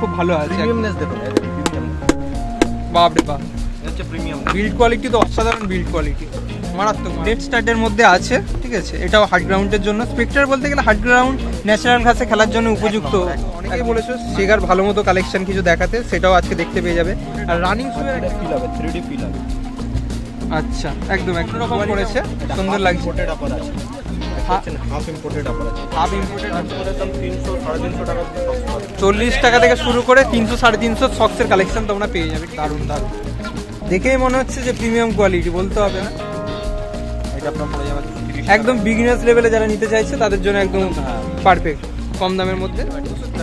খুব ভালো আছে। প্রিমিয়ামনেস দেখুন প্রিমিয়াম বাপরে বাপ। হচ্ছে প্রিমিয়াম বিল্ড কোয়ালিটি তো অসাধারণ বিল্ড কোয়ালিটি মারাত্মক রেড স্টার্টের মধ্যে আছে ঠিক আছে? এটাও হার্ড গ্রাউন্ডের জন্য। স্পেক্টার বলতে গেলে হার্ড গ্রাউন্ড ন্যাচারাল ঘাসে খেলার জন্য উপযুক্ত। অনেকেই বলেছ সেগার ভালো মতো কালেকশন কিছু দেখাতে সেটাও আজকে দেখতে পেয়ে যাবে। আর রানিং শুয়ের ফিল হবে থ্রি ডি ফিল হবে। আচ্ছা একদম একটু রকম করেছে সুন্দর লাগছে। চল্লিশ টাকা থেকে শুরু করে তিনশো সাড়ে তিনশো সক্সের কালেকশন তোমরা পেয়ে যাবে। দারুণ দারুণ। দেখেই মনে হচ্ছে যে প্রিমিয়াম কোয়ালিটি বলতে হবে না? এটা আপনার পড়ে যাবে একদম বিগিনার্স লেভেলে যারা নিতে চাইছে তাদের জন্য একদম পারফেক্ট কম দামের মধ্যে।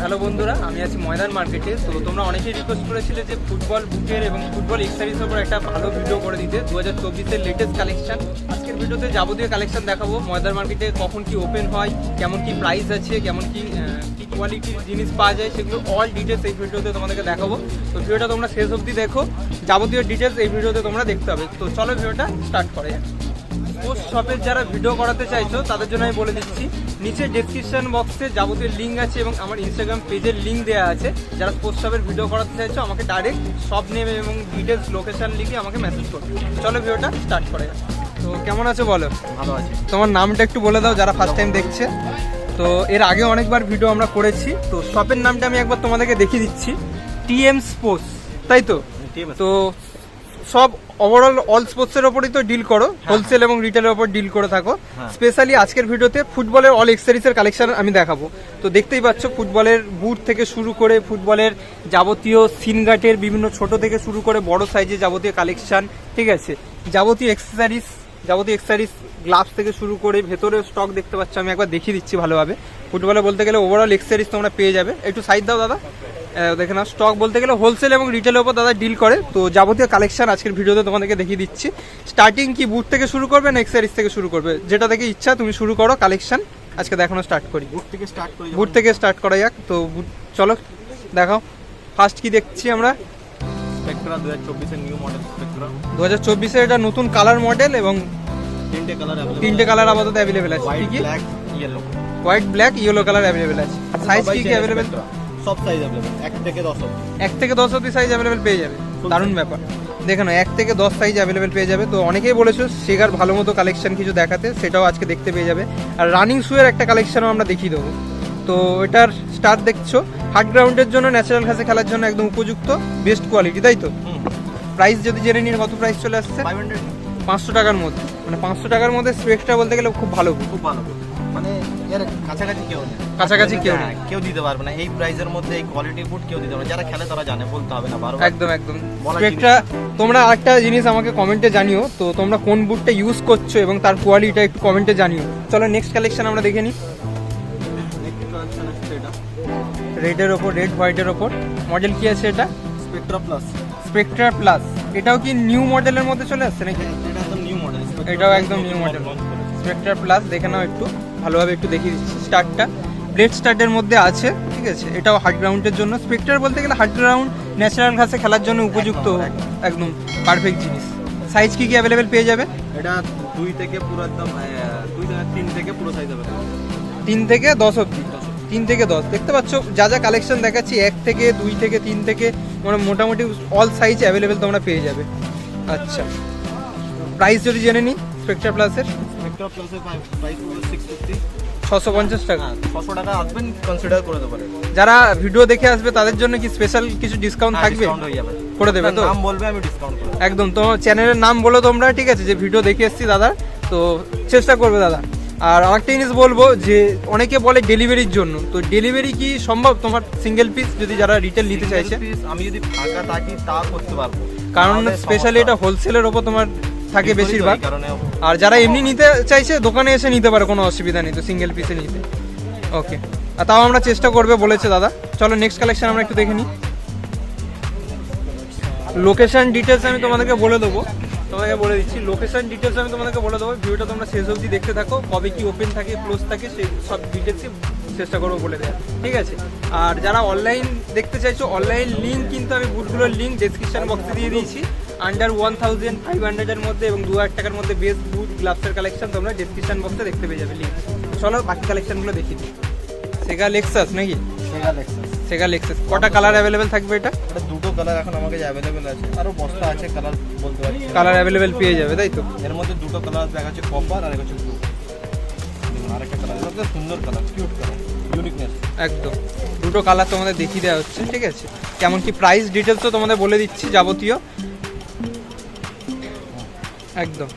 হ্যালো বন্ধুরা, আমি আছি ময়দান মার্কেটে। তো তোমরা অনেকেই রিকোয়েস্ট করেছিলে যে ফুটবল বুকের এবং ফুটবল এক্সারিজের উপর একটা ভালো ভিডিও করে দিতে। দু হাজার চব্বিশের লেটেস্ট কালেকশন আজকের ভিডিওতে যাবতীয় কালেকশন দেখাবো। ময়দান মার্কেটে কখন কি ওপেন হয়, কেমন কি প্রাইস আছে, কেমন কি কোয়ালিটির জিনিস পাওয়া যায়, সেগুলো অল ডিটেলস এই ভিডিওতে তোমাদেরকে দেখাবো। তো ভিডিওটা তোমরা শেষ অবধি দেখো। যাবতীয় ডিটেলস এই ভিডিওতে তোমরা দেখতে হবে তো চলো ভিডিওটা স্টার্ট করা যাক। পোস্ট শপের যারা ভিডিও করাতে চাইছো তাদের জন্য আমি বলে দিচ্ছি নিচে ডেসক্রিপশন বক্সে যাবতীয় লিঙ্ক আছে এবং আমার ইনস্টাগ্রাম পেজের লিঙ্ক দেওয়া আছে। যারা পোস্ট শপের ভিডিও করাতে চাইছো আমাকে ডাইরেক্ট সব নেম এবং ডিটেলস লোকেশন লিখে আমাকে মেসেজ করো চলো ভিডিওটা স্টার্ট করে যাক। তো কেমন আছো বলো? ভালো আছে। তোমার নামটা একটু বলে দাও যারা ফার্স্ট টাইম দেখছে। তো এর আগে অনেকবার ভিডিও আমরা করেছি তো শপের নামটা আমি একবার তোমাদেরকে দেখিয়ে দিচ্ছি। টিএম স্পোর্টস তাই তো? তো সব ওভারঅল অল স্পোর্টসের ওপরই তো ডিল করো হোলসেল এবং রিটেলের ওপর ডিল করে থাকো। হ্যাঁ। স্পেশালি আজকের ভিডিওতে ফুটবলের অল এক্সারিজের কালেকশন আমি দেখাবো। তো দেখতেই পাচ্ছ ফুটবলের বুট থেকে শুরু করে ফুটবলের যাবতীয় সিনগাটের বিভিন্ন ছোট থেকে শুরু করে বড় সাইজে যাবতীয় কালেকশন ঠিক আছে? যাবতীয় এক্সেসারিজ যাবতীয় এক্সেসারিজ গ্লাভস থেকে শুরু করে ভেতরে স্টক দেখতে পাচ্ছ আমি একবার দেখিয়ে দিচ্ছি ভালোভাবে। ফুটবলে বলতে গেলে ওভারঅল এক্সেসারিজ তোমরা পেয়ে যাবে। একটু সাইড দাও দাদা। দেখে নাও স্টক বলতে গেলে হোলসেল এবং রিটেলের উপর দাদা ডিল করে। তো যাবতীয় কালেকশন আজকের ভিডিওতে তোমাদেরকে দেখিয়ে দিচ্ছি। স্টার্টিং কি বুট থেকে শুরু করবে না এক্সেসারিজ থেকে শুরু করবে? যেটা থেকে ইচ্ছা তুমি শুরু করো কালেকশন আজকে দেখানো স্টার্ট করি। বুট থেকে স্টার্ট করি বুট থেকে স্টার্ট করা যাক। তো বুট চলো দেখাও। ফার্স্ট কি দেখছি আমরা? স্পেকট্রা দু হাজার চব্বিশের নিউ মডেল স্পেকট্রা দু হাজার চব্বিশের এটা নতুন কালার মডেল এবং তিনটে কালার তিনটে কালার আপাতত অ্যাভেলেবেল আছে। White black yellow white black yellow colour available আছে। সাইজ কি কি অ্যাভেলেবেল সব সাইজ অ্যাভেলেবল এক থেকে দশ অবধি। এক থেকে দশ অব্দি সাইজ অ্যাভেলেবেল পেয়ে যাবে। দারুণ ব্যাপার। দেখে এক থেকে দশ সাইজ অ্যাভেলেবেল পেয়ে যাবে। তো অনেকেই বলেছ সেগার ভালো মতো কালেকশন কিছু দেখাতে সেটাও আজকে দেখতে পেয়ে যাবে। আর রানিং শুয়ের একটা কালেকশনও আমরা দেখিয়ে দেবো। তো এটার স্টার দেখছ। হার্ড গ্রাউন্ডের জন্য ন্যাচারাল ঘাসে খেলার জন্য একদম উপযুক্ত বেস্ট কোয়ালিটি তাই তো? প্রাইস যদি জেনে নিন কত প্রাইস চলে আসছে? পাঁচশো টাকার মধ্যে। মানে পাঁচশো টাকার মধ্যে স্পেক্সটা বলতে গেলে খুব ভালো। খুব ভালো। মানে এর কাছাকাছি কেউ নেই। কাছাকাছি কেউ হ্যাঁ, নেই। কেউ দিতে পারবে না। এই প্রাইসের মধ্যে এই কোয়ালিটি ফুড কেউ দিতে পারবে যারা খেলে তারা জানে বলতে হবে না বারো একদম একদম। বলা তোমরা আরেকটা জিনিস আমাকে কমেন্টে জানিও। তো তোমরা কোন বুটটা ইউজ করছ এবং তার কোয়ালিটিটা একটু কমেন্টে জানিও। চলো নেক্সট কালেকশন আমরা দেখে নিই। রেডের ওপর রেড হোয়াইটের ওপর। মডেল কি আছে এটা? স্পেকট্রা প্লাস স্পেকট্রা প্লাস এটাও কি নিউ মডেলের মধ্যে চলে আসছে নাকি? এটা একদম নিউ মডেল এটাও একদম new model। স্পেকট্রা প্লাস দেখে নাও একটু। ভালোভাবে একটু দেখিয়ে দিচ্ছি স্টার্টটা ব্লেড স্টার্টের মধ্যে আছে ঠিক আছে? এটাও হার্ড গ্রাউন্ডের জন্য। স্পেক্টার বলতে গেলে হার্ড গ্রাউন্ড ন্যাচারাল ঘাসে খেলার জন্য উপযুক্ত একদম, একদম। পারফেক্ট জিনিস। সাইজ কি কি অ্যাভেলেবেল পেয়ে যাবে? এটা দুই থেকে পুরো একদম দুই থেকে তিন থেকে পুরো সাইজ হবে তিন থেকে দশ অব্দি তিন থেকে দশ। দেখতে পাচ্ছ যা যা কালেকশন দেখাচ্ছি এক থেকে দুই থেকে তিন থেকে মানে মোটামুটি অল সাইজ অ্যাভেলেবেল তোমরা পেয়ে যাবে। আচ্ছা। প্রাইস যদি জেনে নিই স্পেকটার প্লাসের স্পেকট্রা প্লাসের প্রাইস হলো সিক্স ফিফটি ছশো পঞ্চাশ টাকা? হ্যাঁ ছশো টাকা আসবেন কনসিডার করে দেবো যারা ভিডিও দেখে আসবে তাদের জন্য কি স্পেশাল কিছু ডিসকাউন্ট থাকবে? হয়ে যাবে। করে দেবে তো? নাম বলবে আমি ডিসকাউন্ট একদম তোমার চ্যানেলের নাম বলো তোমরা ঠিক আছে? যে ভিডিও দেখে এসেছি দাদা তো চেষ্টা করবে দাদা। আর আরেকটা জিনিস বলব যে অনেকে বলে ডেলিভারির জন্য। তো ডেলিভারি কি সম্ভব তোমার সিঙ্গেল পিস যদি যারা রিটেল নিতে চাইছে? আমি যদি ফাঁকা থাকি তা করতে পারব। কারণ স্পেশালি এটা হোলসেলের ওপর তোমার থাকে বেশিরভাগ। আর যারা এমনি নিতে চাইছে দোকানে এসে নিতে পারে কোনো অসুবিধা নেই তো সিঙ্গেল পিসে নিতে। ওকে আর তাও আমরা চেষ্টা করবে বলেছে দাদা। চলো নেক্সট কালেকশন আমরা একটু দেখে নিই। লোকেশন ডিটেলস আমি তোমাদেরকে বলে দেবো। তোমাদেরকে বলে দিচ্ছি লোকেশন ডিটেলস আমি তোমাদেরকে বলে দেবো। ভিডিওটা তোমরা শেষ অবধি দেখতে থাকো। কবে কি ওপেন থাকে ক্লোজ থাকে সেই সব ডিটেলসই চেষ্টা করব বলে দেওয়া ঠিক আছে? আর যারা অনলাইন দেখতে চাইছো অনলাইন লিঙ্ক কিন্তু আমি বুটগুলোর লিঙ্ক ডেসক্রিপশন বক্সে দিয়ে দিয়েছি। আন্ডার ওয়ান থাউজেন্ড ফাইভ হান্ড্রেডের মধ্যে এবং দু হাজার টাকার মধ্যে বেস্ট বুট গ্লাভসের কালেকশন তোমরা ডেসক্রিপশন বক্সে দেখতে পেয়ে যাবে লিঙ্ক চলো বাকি কালেকশনগুলো দেখি। সেগা লেক্সাস নাকি? সেগা লেক্সাস সেগা লেক্সাস কটা কালার অ্যাভেলেবেল থাকবে এটা? এটা দুটো কালার এখন আমার কাছে অ্যাভেলেবেল আছে। আরও বস্তা আছে কালার বলতে পারছি কালার অ্যাভেলেবেল পেয়ে যাবে তাই তো? এর মধ্যে দুটো কালার দেখা যাচ্ছে কপার আর এক হচ্ছে ব্লু আরেকটা কালার সুন্দর কালার কিউট কালার ইউনিকনেস একদম। দুটো কালার তোমাদের দেখিয়ে দেওয়া হচ্ছে ঠিক আছে? কেমন কি প্রাইস ডিটেলসও তোমাদের বলে দিচ্ছি যাবতীয়। একদম।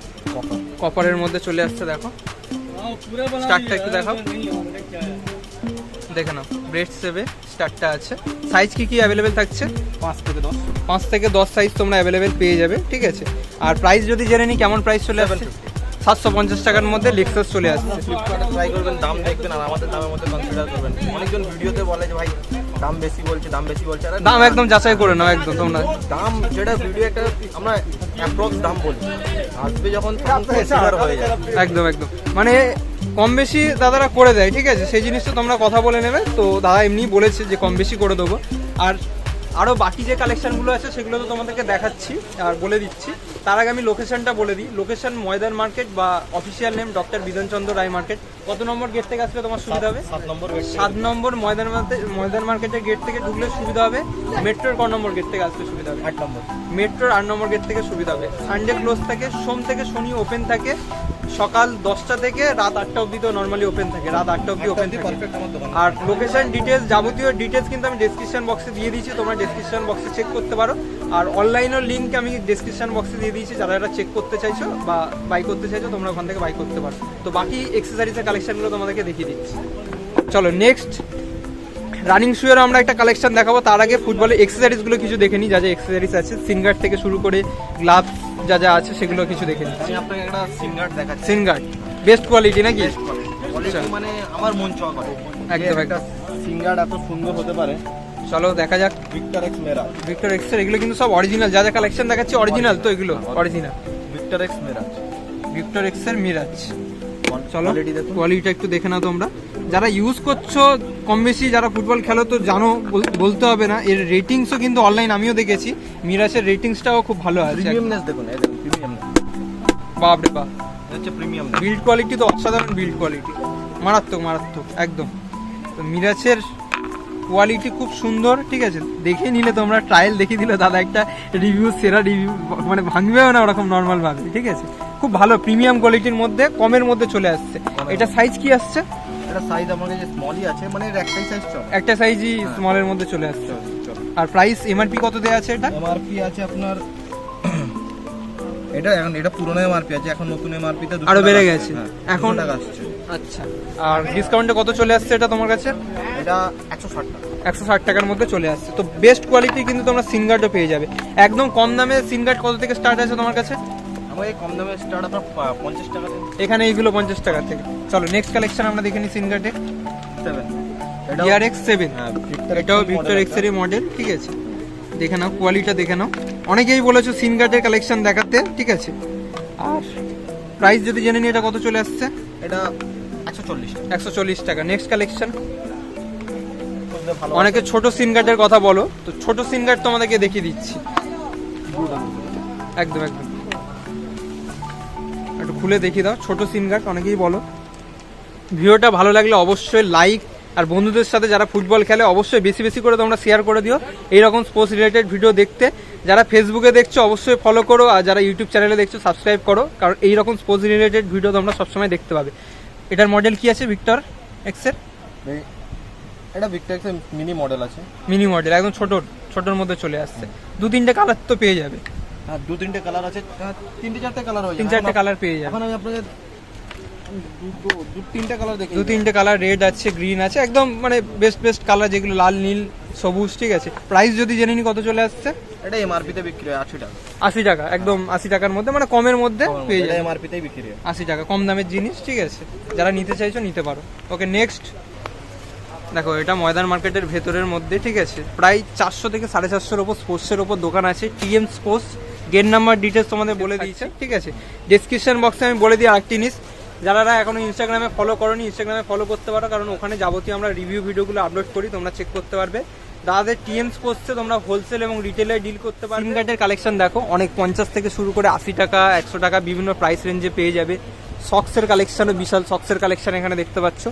কপারের মধ্যে চলে আসছে দেখো। স্টারটা একটু দেখাও। দেখে নাও ব্রেড সেভে স্টারটা আছে। সাইজ কি কি অ্যাভেলেবেল থাকছে? পাঁচ থেকে দশ। পাঁচ থেকে দশ সাইজ তোমরা অ্যাভেলেবেল পেয়ে যাবে ঠিক আছে? আর প্রাইস যদি জেনে নিই কেমন প্রাইস চলে আসছে? সাতশো পঞ্চাশ টাকার মধ্যে লেক্সাস চলে আসছে। ফ্লিপকার্টে ট্রাই করবেন দাম দেখবেন আর আমাদের দামের মধ্যে কনসিডার করবেন। অনেকজন ভিডিওতে বলে যে ভাই দাম বেশি বলছে দাম বেশি বলছে। আরে দাম একদম যাচাই করে নাও একদম তোমরা। দাম যেটা ভিডিও একটা আমরা অ্যাপ্রক্স দাম বলি। আসবে যখন হয়ে যায় একদম একদম। মানে কম বেশি দাদারা করে দেয় ঠিক আছে? সেই জিনিসটা তোমরা কথা বলে নেবে। তো দাদা এমনি বলেছে যে কম বেশি করে দেবো। আর আরও বাকি যে কালেকশনগুলো আছে সেগুলো তো তোমাদেরকে দেখাচ্ছি আর বলে দিচ্ছি। তার আগে আমি লোকেশনটা বলে দিই। লোকেশন ময়দান মার্কেট বা official name doctor Bidhan Chandra Roy market কত নম্বর গেট থেকে আসলে তোমার সুবিধা হবে? সাত নম্বর সাত নম্বর ময়দান মার্কেট ময়দান মার্কেটের গেট থেকে ঢুকলে সুবিধা হবে। মেট্রোর ক নম্বর গেট থেকে আসলে সুবিধা হবে? আট নম্বর। মেট্রোর আট নম্বর গেট থেকে সুবিধা হবে। সানডে ক্লোজ থাকে সোম থেকে শনি ওপেন থাকে। সকাল দশটা থেকে রাত আটটা অবধি তো নর্মালি ওপেন থাকে রাত আটটা অবধি ওপেন থাকে। আর লোকেশন ডিটেলস যাবতীয় ডিটেলস কিন্তু আমি ডেসক্রিপশন বক্সে দিয়ে দিয়েছি তোমরা ডেসক্রিপশন বক্সে চেক করতে পারো। আর অনলাইনের লিঙ্ক আমি ডেসক্রিপশন বক্সে দিয়ে দিয়েছি যারা এটা চেক করতে চাইছো বা বাই করতে চাইছো তোমরা ওখান থেকে বাই করতে পারো। তো বাকি এক্সেসারিজের কালেকশনগুলো তোমাদেরকে দেখিয়ে দিচ্ছি। চলো নেক্সট রানিং শুয়েরও আমরা একটা কালেকশন দেখাবো। তার আগে ফুটবলের এক্সেসারিজগুলো কিছু দেখে নিই যা যা এক্সেসারিজ আছে। সিঙ্গার থেকে শুরু করে গ্লাভস যা যা আছে সেগুলো কিছু দেখে আমি আপনাকে একটা সিঙ্গার দেখাচ্ছি। সিঙ্গার বেস্ট কোয়ালিটি নাকি? মানে আমার মন চাওয়া করে একদম, একটা সিঙ্গার এত সুন্দর হতে পারে। চলো দেখা যাক। ভিক্টর এক্স মেরা ভিক্টর এক্সের এগুলো কিন্তু সব অরিজিনাল যা যা কালেকশন দেখাচ্ছি অরিজিনাল তো এগুলো অরিজিনাল ভিক্টর এক্স মেরা ভিক্টর এক্সের মিরাজ চলো কোয়ালিটি কোয়ালিটিটা একটু দেখে নাও তোমরা। যারা ইউজ করছ কম বেশি যারা ফুটবল খেলো তো জানো বলতে হবে না। এর রেটিংসও কিন্তু অনলাইন আমিও দেখেছি। মিরাজের রেটিংসটাও খুব ভালো আছে। প্রিমিয়ামনেস দেখুন বাপ রে বাপ। হচ্ছে প্রিমিয়াম বিল্ড কোয়ালিটি তো অসাধারণ বিল্ড কোয়ালিটি মারাত্মক মারাত্মক একদম। তো মিরাজের কোয়ালিটি খুব সুন্দর ঠিক আছে? দেখে নিলে তোমরা ট্রায়াল দেখিয়ে দিলে দাদা একটা রিভিউ সেরা রিভিউ মানে ভাঙবেও না ওরকম নর্মাল ভাবে ঠিক আছে? খুব ভালো প্রিমিয়াম কোয়ালিটির মধ্যে কমের মধ্যে চলে আসছে। এটা সাইজ কি আসছে? এটা সাইজ আমার কাছে স্মলই আছে মানে এর একটাই সাইজ চল। একটা সাইজই স্মলের মধ্যে চলে আসছে। আর প্রাইস এমআরপি কত দেওয়া আছে এটা এমআরপি আছে আপনার এটা এখন এটা পুরনো এমআরপি আছে এখন নতুন এমআরপি তে আরও বেড়ে গেছে। এখন- এখন টাকা আসছে। আচ্ছা। আর ডিসকাউন্টে কত চলে আসছে এটা তোমার কাছে? এটা একশো ষাট টাকা। একশো ষাট টাকার মধ্যে চলে আসছে। তো বেস্ট কোয়ালিটি কিন্তু তোমরা সিনগার্ডও পেয়ে যাবে। একদম কম দামে সিনগার্ড কত থেকে স্টার্ট আছে তোমার কাছে? আমার কম দামে স্টার্ট আপনার পঞ্চাশ টাকা এখানে এইগুলো পঞ্চাশ টাকা থেকে। চলো নেক্সট কালেকশন আমরা দেখে নিই সেভেন ইয়ার এক্স সেভেন হ্যাঁ এটাও ভিক্টর এক্সের মডেল ঠিক আছে? দেখে নাও দেখে নাও। অনেকেই বলেছ সিনগার্ডের কালেকশন দেখাতে ঠিক আছে? আর প্রাইস যদি জেনে নিই এটা কত চলে আসছে? এটা একশো চল্লিশ একশো চল্লিশ টাকা। নেক্সট কালেকশন অনেকে ছোট সিনগার্ডের কথা বলো তো ছোট সিনগার্ড তোমাদেরকে দেখিয়ে দিচ্ছি। একদম একদম। একটু খুলে দেখিয়ে দাও ছোট সিম গার্ড অনেকেই বলো। ভিডিওটা ভালো লাগলে অবশ্যই লাইক আর বন্ধুদের সাথে যারা ফুটবল খেলে অবশ্যই বেশি বেশি করে তোমরা শেয়ার করে দিও। এইরকম স্পোর্টস রিলেটেড ভিডিও দেখতে। যারা ফেসবুকে দেখছ অবশ্যই ফলো করো আর যারা ইউটিউব চ্যানেলে দেখছ সাবস্ক্রাইব করো। কারণ এইরকম স্পোর্টস রিলেটেড ভিডিও তোমরা সবসময় দেখতে পাবে। এটার মডেল কি আছে ভিক্টর এক্সের এটা ভিক্টর এক্স মিনি মডেল আছে। মিনি মডেল একদম ছোট ছোটোর মধ্যে চলে আসছে। দু তিনটে কালার তো পেয়ে যাবে। হ্যাঁ দু তিনটে কালার আছে। আহ, তিনটে চারটে কালার হয়ে তিন চারটে কালার পেয়ে আপ- যাবে। এখন আমি আপনাকে দুটো দু তিনটে কালার দেখি দু তিনটে কালার রেড আছে গ্রিন আছে একদম মানে বেস্ট বেস্ট কালার যেগুলো লাল নীল সবুজ ঠিক আছে। প্রাইস যদি জেনে নি কত চলে আসছে? এটা বিক্রি হয় আশি টাকা। আশি টাকা একদম আশি টাকার মধ্যে মানে কমের মধ্যে পেয়ে তেই বিক্রি হয়। আশি টাকা কম দামের জিনিস ঠিক আছে। যারা নিতে চাইছো নিতে পারো। ওকে নেক্সট দেখো এটা ময়দান মার্কেটের ভেতরের মধ্যে ঠিক আছে। প্রায় চারশো থেকে সাড়ে চারশোর ওপর স্পোর্টসের ওপর দোকান আছে TM sports gate number details তোমাদের বলে দিয়েছে ঠিক আছে? ডিসক্রিপশন বক্সে আমি বলে দিই আরেকটি জিনিস যারা এখনও ইনস্টাগ্রামে ফলো করোনি ইনস্টাগ্রামে ফলো করতে পারো কারণ ওখানে যাবতীয় আমরা রিভিউ ভিডিওগুলো আপলোড করি তোমরা চেক করতে পারবে। দাদাদের টিএম স্পোর্টসে তোমরা হোলসেল এবং রিটেলে ডিল করতে পারবে। সিম কার্ডের কালেকশন দেখো অনেক পঞ্চাশ থেকে শুরু করে আশি টাকা একশো টাকা বিভিন্ন প্রাইস রেঞ্জে পেয়ে যাবে। সক্সের কালেকশনও বিশাল সক্সের কালেকশন এখানে দেখতে পাচ্ছ।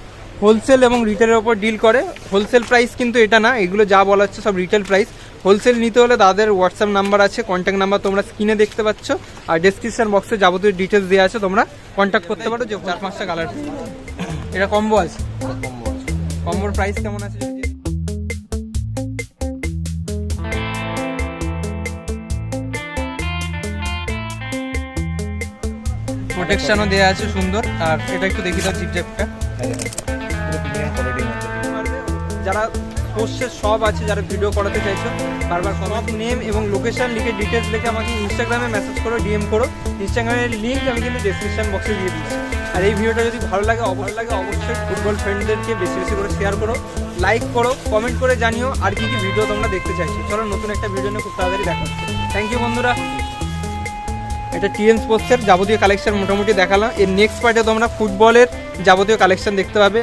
হোলসেল এবং রিটেলের ওপর ডিল করে। হোলসেল প্রাইস কিন্তু এটা না এগুলো যা বলা হচ্ছে সব রিটেল প্রাইস হোলসেল নিতে হলে তাদের হোয়াটসঅ্যাপ নাম্বার আছে কন্ট্যাক্ট নাম্বার তোমরা স্ক্রিনে দেখতে পাচ্ছ। আর ডেসক্রিপশন বক্সে যাবতীয় ডিটেলস দেওয়া আছে তোমরা কন্ট্যাক্ট করতে পারো যে চার পাঁচটা কালার এটা কম্বো আছে? কম্বোর প্রাইস কেমন আছে? প্রোটেকশনও দেওয়া আছে সুন্দর। আর এটা একটু দেখি দাও কোয়ালিটির মধ্যে। যারা পোস্টের সব আছে যারা ভিডিও করাতে চাইছো। বারবার সব নেম এবং লোকেশন লিখে ডিটেলস লিখে আমাকে ইনস্টাগ্রামে মেসেজ করো ডিএম করো। ইনস্টাগ্রামের লিঙ্ক আমি কিন্তু ডেসক্রিপশন বক্সে দিয়ে দিচ্ছি। আর এই ভিডিওটা যদি ভালো লাগে অবশ্যই লাগে, অবশ্যই ফুটবল ফ্রেন্ডদেরকে বেশি বেশি করে শেয়ার করো লাইক করো কমেন্ট করে জানিও আর কি কি ভিডিও তোমরা দেখতে চাইছো। চলো নতুন একটা ভিডিও নিয়ে খুব তাড়াতাড়ি দেখা হচ্ছে। থ্যাংক ইউ বন্ধুরা। এটা টিএন স্পোর্টসের যাবতীয় কালেকশন মোটামুটি দেখালাম। এর নেক্সট পার্টে তোমরা ফুটবলের যাবতীয় কালেকশন দেখতে পাবে।